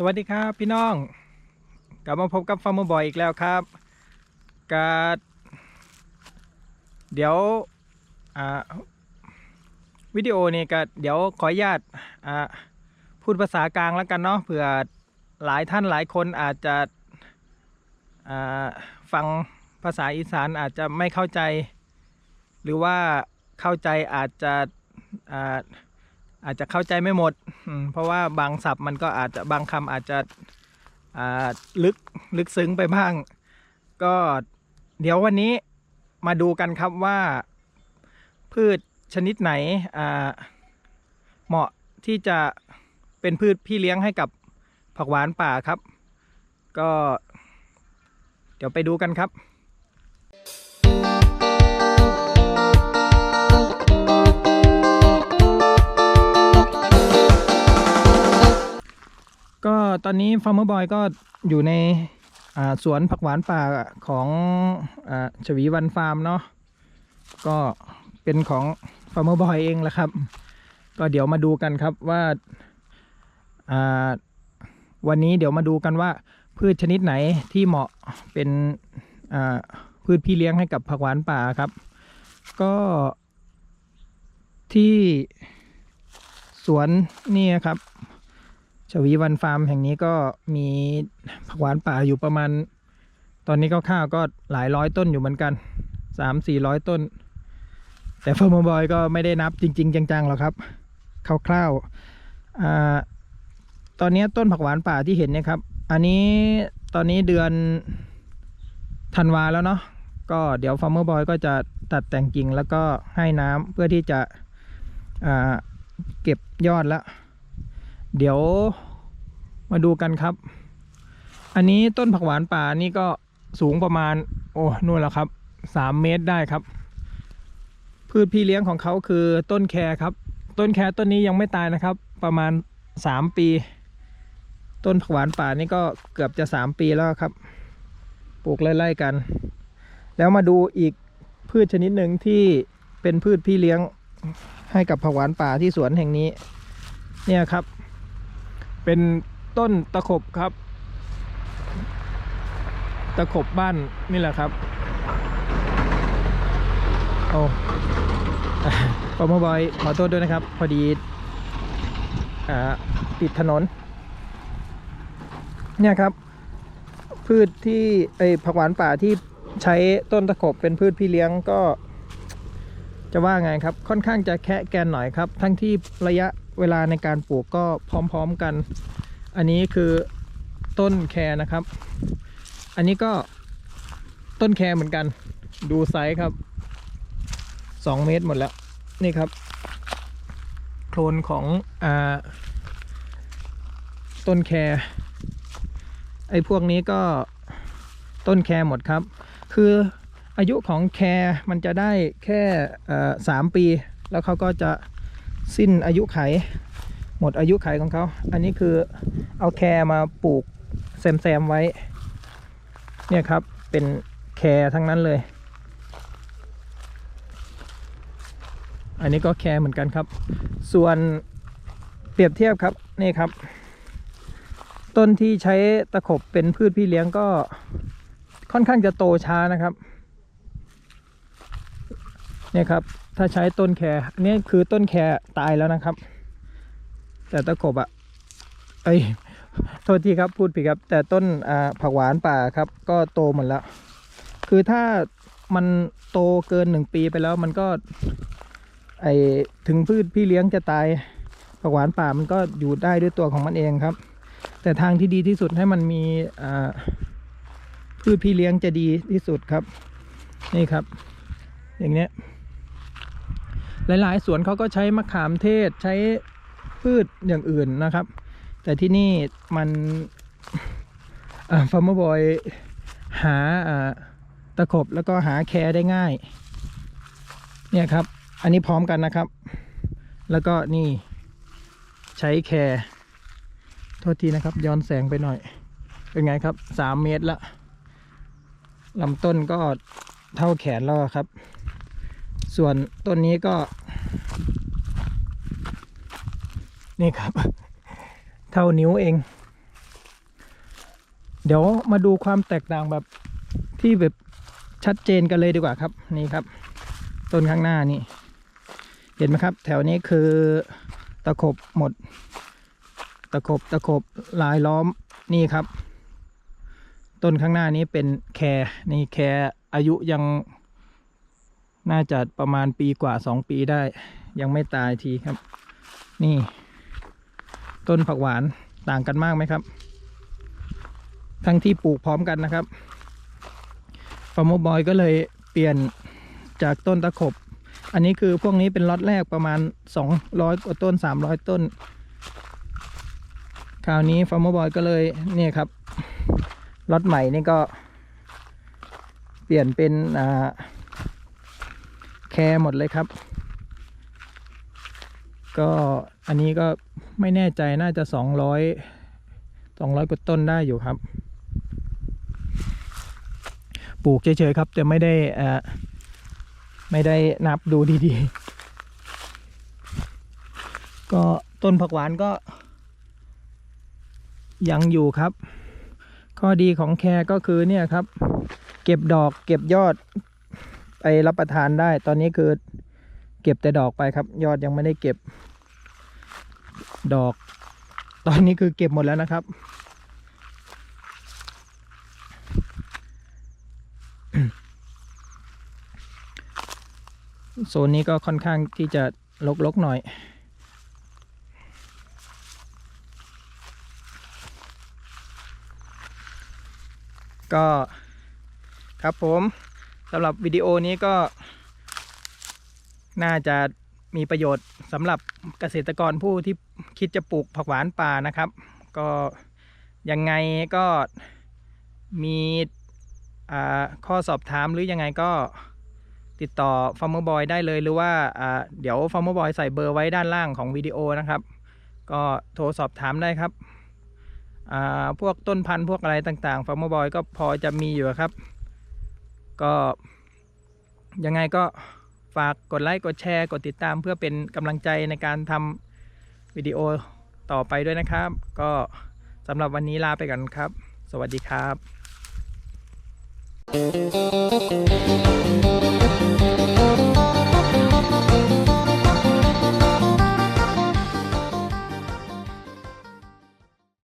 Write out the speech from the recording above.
สวัสดีครับพี่น้อง กลับมาพบกับฟาร์มบอยอีกแล้วครับกาเดี๋ยววิดีโอนี้ก็เดี๋ยวขออนุญาตพูดภาษากลางแล้วกันเนาะเผื่อหลายท่านหลายคนอาจจะฟังภาษาอีสานอาจจะไม่เข้าใจ หรือว่าเข้าใจอาจจะ อาจจะเข้าใจไม่หมด เพราะว่าบางศัพท์มันก็อาจจะบางคำอาจจะลึกลึกซึ้งไปบ้าง ก็เดี๋ยววันนี้มาดูกันครับว่าพืชชนิดไหนเหมาะที่จะเป็นพืชพี่เลี้ยงให้กับผักหวานป่าครับ ก็ เดี๋ยวไปดูกันครับ ตอนนี้ฟาร์ม e r b บอยก็อยู่ในสวนผักหวานป่าของอชวีวันฟาร์มเนาะก็เป็นของฟาร์ม e r b บอยเองแหละครับ ก็เดี๋ยวมาดูกันครับว่าวันนี้เดี๋ยวมาดูกันว่าพืชชนิดไหนที่เหมาะเป็นพืชพี่เลี้ยงให้กับผักหวานป่าครับ ก็ที่สวนนี่ครับ ชวีวันฟาร์มแห่งนี้ก็มีผักหวานป่าอยู่ประมาณ ตอนนี้ก็ข้าวก็หลายร้อยต้นอยู่เหมือนกันสามสี่ร้อยต้น แต่ฟาร์มบอยก็ไม่ได้นับจริง ๆ จังๆหรอกครับคร่าวๆตอนนี้ต้นผักหวานป่าที่เห็นนะครับ อันนี้ตอนนี้เดือนธันวาแล้วเนาะก็เดี๋ยวฟาร์มบอยก็จะตัดแต่งกิ่งแล้วก็ให้น้ำเพื่อที่จะเก็บยอดแล้ว เดี๋ยวมาดูกันครับ อันนี้ต้นผักหวานป่านี่ก็สูงประมาณ โอ้นู่นแล้วครับสามเมตรได้ครับ พืชพี่เลี้ยงของเขาคือต้นแครครับ ต้นแครต้นนี้ยังไม่ตายนะครับ ประมาณสามปี ต้นผักหวานป่านี่ก็เกือบจะสามปีแล้วครับ ปลูกไล่ๆกัน แล้วมาดูอีกพืชชนิดหนึ่งที่เป็นพืชพี่เลี้ยงให้กับผักหวานป่าที่สวนแห่งนี้ เนี่ยครับ เป็นต้นตะขบครับ ตะขบบ้านนี่แหละครับโอ้ปอมบอยขอโทษด้วยนะครับ พอดีปิดถนน เนี่ยครับ พืชที่ไอผักหวานป่าที่ใช้ต้นตะขบเป็นพืชพี่เลี้ยงก็ จะว่าไงครับ ค่อนข้างจะแคะแกนหน่อยครับ ทั้งที่ระยะ เวลาในการปลูกก็พร้อมๆกัน อันนี้คือต้นแครนะครับ อันนี้ก็ต้นแครเหมือนกัน ดูไซส์ครับ 2 เมตรหมดแล้ว นี่ครับ โคลนของอต้นแครไอ้พวกนี้ก็ต้นแครหมดครับ คืออายุของแครมันจะได้แค่สามปี แล้วเขาก็จะ สิ้นอายุไข หมดอายุไขของเขา อันนี้คือเอาแครมาปลูกแซมๆไว้ เนี่ยครับเป็นแครทั้งนั้นเลย อันนี้ก็แครเหมือนกันครับ ส่วนเปรียบเทียบครับนี่ครับ ต้นที่ใช้ตะขบเป็นพืชพี่เลี้ยงก็ค่อนข้างจะโตช้านะครับ เนี่ยครับ ถ้าใช้ต้นแครอันนี่คือต้นแครตายแล้วนะครับ แต่ตะขบอะเอ้ยโทษทีครับพูดผิดครับ แต่ต้นผักหวานป่าครับ ก็โตหมดแล้ว คือถ้ามันโตเกินหนึ่งปีไปแล้วมันก็ ไอถึงพืชพี่เลี้ยงจะตายผักหวานป่ามันก็อยู่ได้ด้วยตัวของมันเองครับ แต่ทางที่ดีที่สุดให้มันมีพืชพี่เลี้ยงจะดีที่สุดครับ นี่ครับ อย่างเนี้ย หลาย ๆ สวนเขาก็ใช้มะขามเทศใช้พืชอย่างอื่นนะครับ แต่ที่นี่มันฟาร์มบอยหาตะขบแล้วก็หาแครได้ง่าย เนี่ยครับ อันนี้พร้อมกันนะครับ แล้วก็นี่ใช้แครโทษทีนะครับ ย้อนแสงไปหน่อย เป็นไงครับสามเมตรละลำต้นก็เท่าแขนแล้วครับ ส่วนต้นนี้ก็ นี่ครับ เท่านิ้วเอง เดี๋ยวมาดูความแตกต่างแบบที่แบบชัดเจนกันเลยดีกว่าครับ นี่ครับ ต้นข้างหน้านี่ เห็นไหมครับ แถวนี้คือตะขบหมด ตะขบตะขบลายล้อมนี่ครับ ต้นข้างหน้านี้เป็นแครนี่แครอายุยังน่าจะประมาณปีกว่าสองปีได้ ยังไม่ตายทีครับ นี่ ต้นผักหวานต่างกันมากไหมครับ ทั้งที่ปลูกพร้อมกันนะครับฟาร์มบอยก็เลยเปลี่ยนจากต้นตะขบ อันนี้คือพวกนี้เป็นล็อตแรกประมาณ 200 กว่าต้น 300 ต้น คราวนี้ฟาร์มบอยก็เลยเนี่ยครับล็อตใหม่นี่ก็ เปลี่ยนเป็นแคร์หมดเลยครับ ก็ อันนี้ก็ไม่แน่ใจน่าจะ200 200กว่าต้นได้อยู่ครับ ปลูกเฉยๆครับ แต่ไม่ได้อ่ไม่ได้นับดูดีๆ ก็ต้นผักหวานก็ ยังอยู่ครับ ข้อดีของแคร์ก็คือเนี่ยครับ เก็บดอกเก็บยอดไปรับประทานได้ ตอนนี้คือเก็บแต่ดอกไปครับ ยอดยังไม่ได้เก็บ ดอก ตอนนี้คือเก็บหมดแล้วนะครับ โซนนี้ก็ค่อนข้างที่จะลกๆหน่อยก็ครับผมสำหรับวิดีโอนี้ก็น่าจะ มีประโยชน์สำหรับเกษตรกรผู้ที่คิดจะปลูกผักหวานป่านะครับ ก็ยังไงก็มีข้อสอบถามหรือยังไงก็ติดต่อ Farmer Boy ได้เลยหรือว่าเดี๋ยว Farmer Boy ใส่เบอร์ไว้ด้านล่างของวิดีโอนะครับ ก็โทรสอบถามได้ครับพวกต้นพันธุ์พวกอะไรต่างๆฟาร์มบอยก็พอจะมีอยู่ครับ ก็ยังไงก็ ฝากกดไลค์กดแชร์กดติดตามเพื่อเป็นกำลังใจในการทำวิดีโอต่อไปด้วยนะครับ ก็สำหรับวันนี้ลาไปก่อนครับ สวัสดีครับ